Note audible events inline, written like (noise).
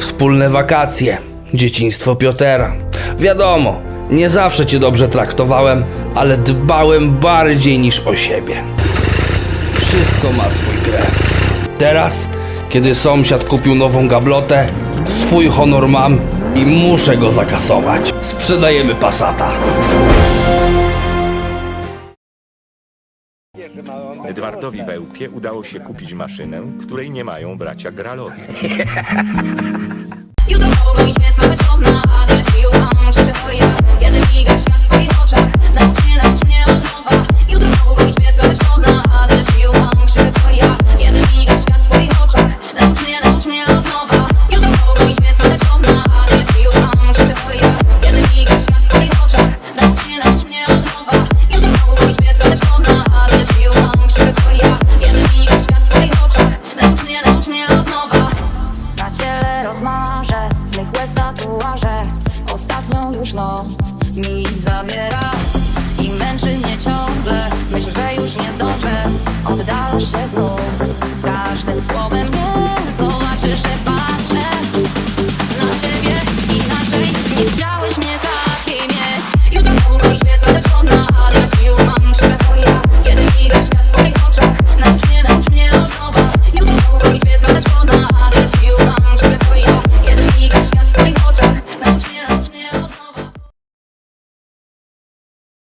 Wspólne wakacje, dzieciństwo Piotera. Wiadomo, nie zawsze cię dobrze traktowałem, ale dbałem bardziej niż o siebie. Wszystko ma swój kres. Teraz, kiedy sąsiad kupił nową gablotę, swój honor mam i muszę go zakasować. Sprzedajemy Passata. Edwardowi Wełpie udało się kupić maszynę, której nie mają bracia Gralowi. (laughs) z mych łez tatuaże Ostatnią już noc mi zabiera. I męczy mnie ciągle Myśl, że już nie zdążę. Oddalasz się znów Z każdym słowem. Nie